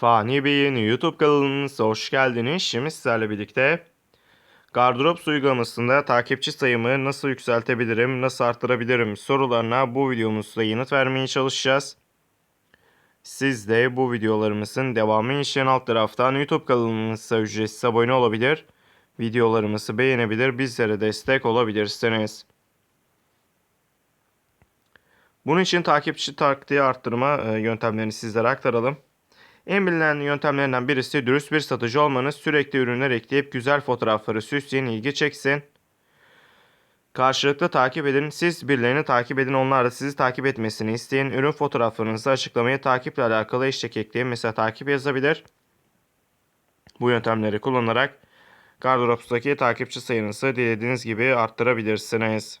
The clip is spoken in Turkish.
Fani Bey'in YouTube kanalımıza hoş geldiniz. Şimdi sizlerle birlikte Gardırop uygulamasında takipçi sayımı nasıl yükseltebilirim, nasıl arttırabilirim sorularına bu videomuzda yanıt vermeye çalışacağız. Siz de bu videolarımızın devamı için alt taraftan YouTube kanalımıza ücretsiz abone olabilir, videolarımızı beğenebilir, bizlere destek olabilirsiniz. Bunun için takipçi taktiği arttırma e, yöntemlerini sizlere aktaralım. En bilinen yöntemlerinden birisi dürüst bir satıcı olmanız. Sürekli ürünler ekleyip güzel fotoğrafları süsleyin, ilgi çeksin. Karşılıklı takip edin. Siz birilerini takip edin. Onlar da sizi takip etmesini isteyin. Ürün fotoğraflarınızı açıklamaya takiple alakalı eşlik ekleyin. Mesela takip yazabilir. Bu yöntemleri kullanarak Gardırops'taki takipçi sayınızı dilediğiniz gibi arttırabilirsiniz.